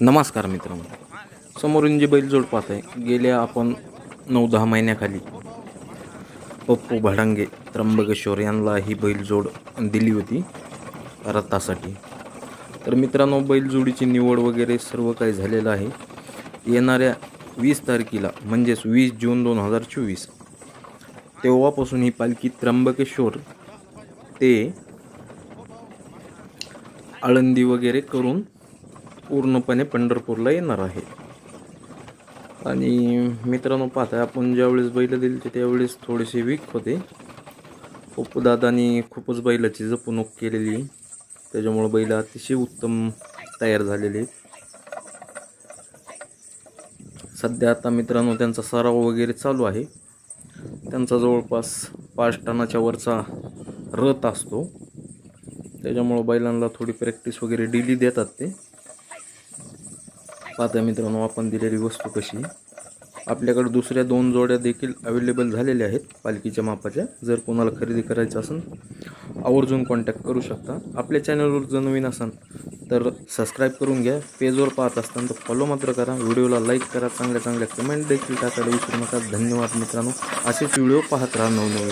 नमस्कार मित्रांनो. समोरून जे बैलजोड पाहत आहे. गेल्या आपण नऊ दहा महिन्याखाली पप्पू भडांगे त्र्यंबकेश्वर यांना ही बैलजोड दिली होती रथासाठी. तर मित्रांनो बैलजोडीची निवड वगैरे सर्व काही झालेलं आहे. येणाऱ्या वीस तारखेला म्हणजेच वीस जून दोन हजार चोवीस तेव्हापासून ही पालखी त्र्यंबकेश्वर ते आळंदी वगैरे करून पूर्णपणे पंढरपूरला येणार आहे. आणि मित्रांनो पाहता आपण ज्यावेळेस बैल दिली त्यावेळेस थोडेसे वीक होते. पप्पूदादांनी खूपच बैलाची जपणूक केलेली. त्याच्यामुळं बैल अतिशय उत्तम तयार झालेले. आहेत. सध्या आता मित्रांनो त्यांचा सराव वगैरे चालू आहे. त्यांचा जवळपास पाच टनाच्या वरचा रथ असतो. त्याच्यामुळं बैलांना थोडी प्रॅक्टिस वगैरे डेली देतात ते. पाहता मित्रांनो आपण दिलेली वस्तू कशी? आपल्याकडे दुसऱ्या दोन जोड्या देखील अवेलेबल झालेल्या आहेत पालखीच्या मापाच्या. जर कोणाला खरेदी करायचं असेल आवर्जून कॉन्टॅक्ट करू शकता. आपल्या चॅनलवर जर नवीन असाल तर सबस्क्राईब करून घ्या. पेजवर पाहत असताना तर फॉलो मात्र करा. व्हिडिओला लाईक करा. चांगल्या चांगल्या कमेंट देखील टाकायला विसरू नका. धन्यवाद मित्रांनो. असेच व्हिडिओ पाहत राहा नवनवे